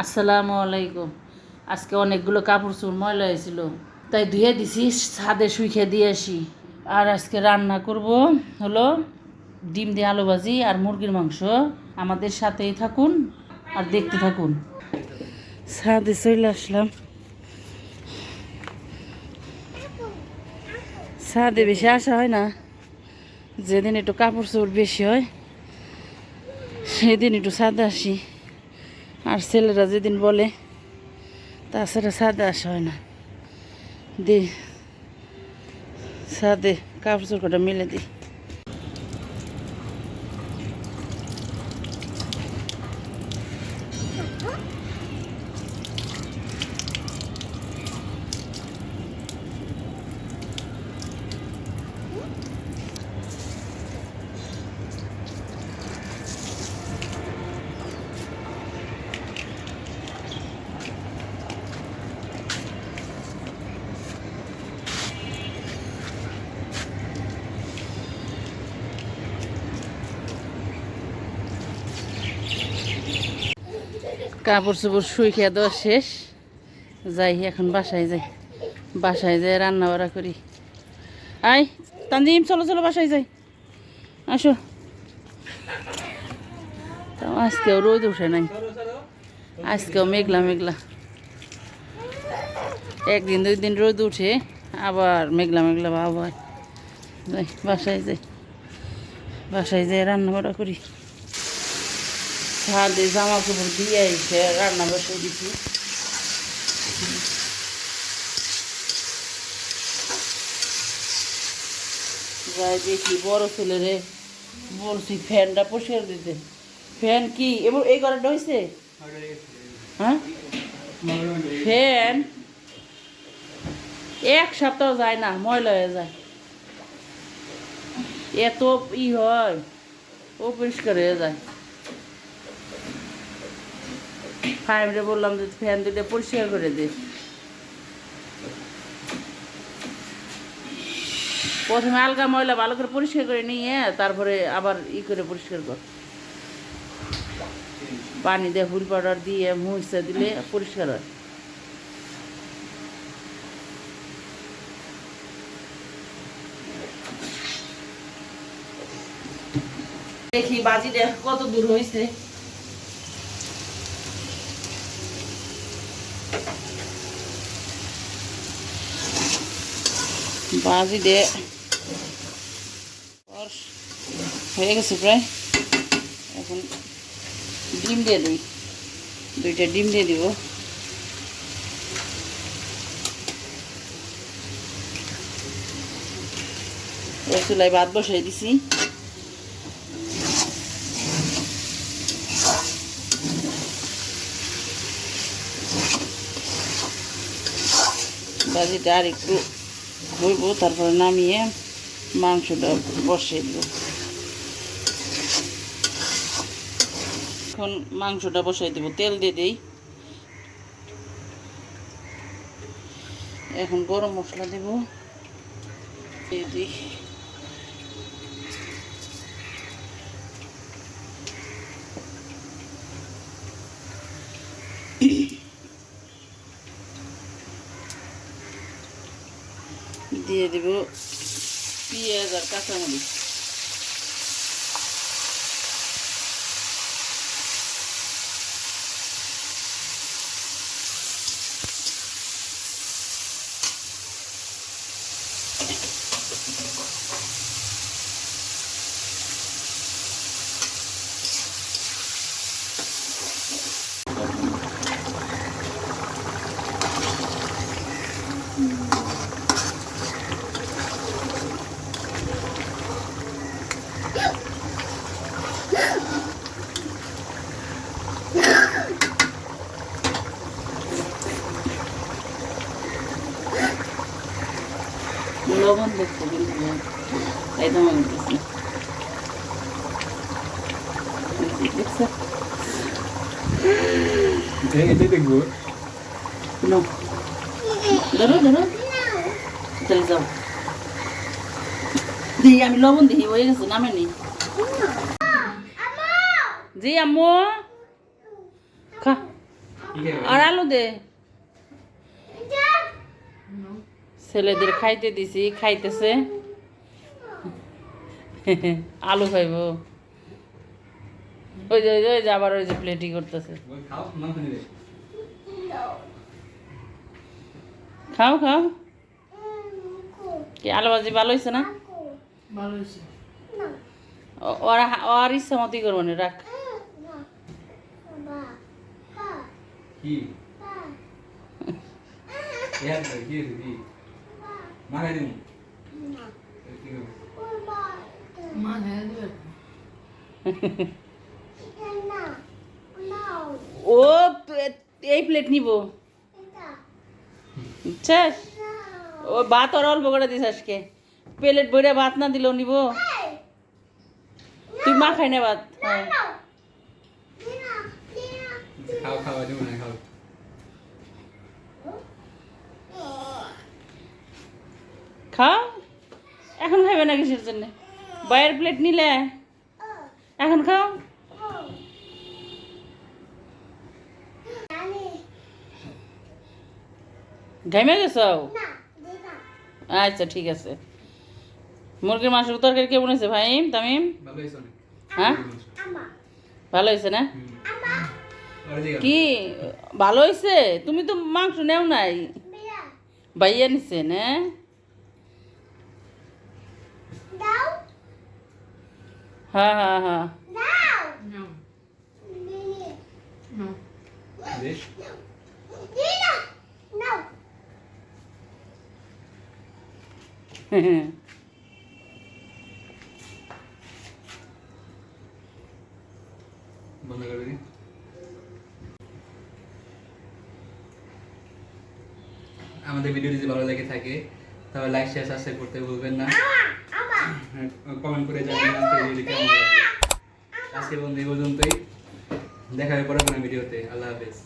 আসসালামু আলাইকুম। আজকে অনেকগুলো কাপড় চোর ময়লা হয়েছিল। তাই ধুয়ে দিছি, ছাদে শুইখে দিয়ে আসি। আর আজকে রান্না করব হলো ডিম দিয়ে আলু ভাজি আর মুরগির মাংস। আমাদের সাথেই থাকুন আর দেখতে থাকুন। ছাদে চলে আসলাম। ছাদে বেশি আসা হয় না। যেদিন একটু কাপড় চোর বেশি হয়, সেদিন একটু ছাদে আসি। আর ছেলেরা যেদিন বলে, তাছাড়া ছাদে আসা হয় না। দি, ছাদে কাপড় চোপড়টা মিলে দিই কাপড় চোপড় শুই খেয়ে দেওয়া শেষ। যাই, এখন বাসায় যাই। বাসায় যাই রান্না বাড়া করি। আই তানজিম, চলো চলো, বাসায় যাই। আসো। তাও আজকেও রোদ উঠে নাই। আজকেও মেঘলা মেঘলা। একদিন, দুই দিন রোদ উঠে, আবার মেঘলা মেঘলা হয়। যাই, বাসায় যাই। বাসায় যাই রান্না বাড়া করি। ছাদে জামা কাপড় দিয়ে এসে রান্না বসে দিছি। যাই দেখি বড় ছেলেরে বলছি, ফ্যানটা পরিষ্কার দিতে ফ্যান কি? এবার এই ঘরটা হয়েছে হ্যাঁ? ফ্যান? এক সপ্তাহ যায় না, ময়লা হয়ে যায়। এত ই হয় ও পরিষ্কার হয়ে যায়। ফাইভরে বললাম যে ফ্যান দুটো পরিষ্কার করে দে। প্রথমে আলগা ময়লা ভালো করে পরিষ্কার করে নিয়ে, তারপরে আবার ই করে পরিষ্কার কর। পানি দিয়ে হুল পাউডার দিয়ে মুছতে দিলে পরিষ্কার হয়। দেখি বাজিটা কত দূর হয়েছে বাজি দে। হয়ে গেছে প্রায়। এখন ডিম দিয়ে দিই। দুইটা ডিম দিয়ে দিব। চুলায় ভাত বসাই দিছি। বাজিটা আর একটু হইব তারপরে নামিয়ে মাংসটা বসিয়ে দেব। এখন মাংসটা বসাই দেবো, তেল দিয়ে দিই। এখন গরম মশলা দেব, দিয়ে দিই। দিয়ে দেব পেঁয়াজ আর কাঁচামরিচ। লবণ কিন্তু একদম আমি দিচ্ছি দেখছ দেখব। ধরো ধরো। চলে যাও। দিই আমি লবণ দিই হয়ে গেছে নামে নি জি আম্মু। খা। আর আলু দে। ছেলেদের খাইতে দিছি খাইতেছে। আলু খাইব। ওই যে ওই যে, আবার ওই যে প্লেটই করতেছে। খাও খাও। খাও কি আলু ভাজি ভালো হয়েছে না? ভালো হয়েছে ওর ইচ্ছা মতোই করব না রাখ। কি? দিমু। কি খাবে মা হ্যাঁ দেবে ও এই প্লেট নিব। বুঝছিস ও ভাত আর অল্প করে দিস আজকে। প্লেট বইরে ভাত না দিলেও নিব। তুই মা খাই না ভাত। হ্যাঁ খাও খাও দিমু না খাও। খাও। এখন খাইবে না কিসের জন্য? বাইরের প্লেট নিলে? এখন খাও। ঘামে গেছ? আচ্ছা ঠিক আছে। মুরগির মাংসের তরকারি কেমন হয়েছে ভাই তামিম? হ্যাঁ? ভালো হয়েছে না? কি? ভালো হয়েছে? তুমি তো মাংস নেও নাই। বাইয়া নিছে না? হ্যাঁ হ্যাঁ হ্যাঁ। বন্ধ করে দিই আমাদের ভিডিও যদি ভালো লেগে থাকে তাহলে লাইক শেয়ার সাবস্ক্রাইব করতে ভুলবেন না। কমেন্ট করে জানিয়ে আজকের ভিডিওটি কেমন লাগল? আজকে বন্ধু এই পর্যন্তই। দেখা হবে পরে কোনো ভিডিওতে আল্লাহ হাফেজ।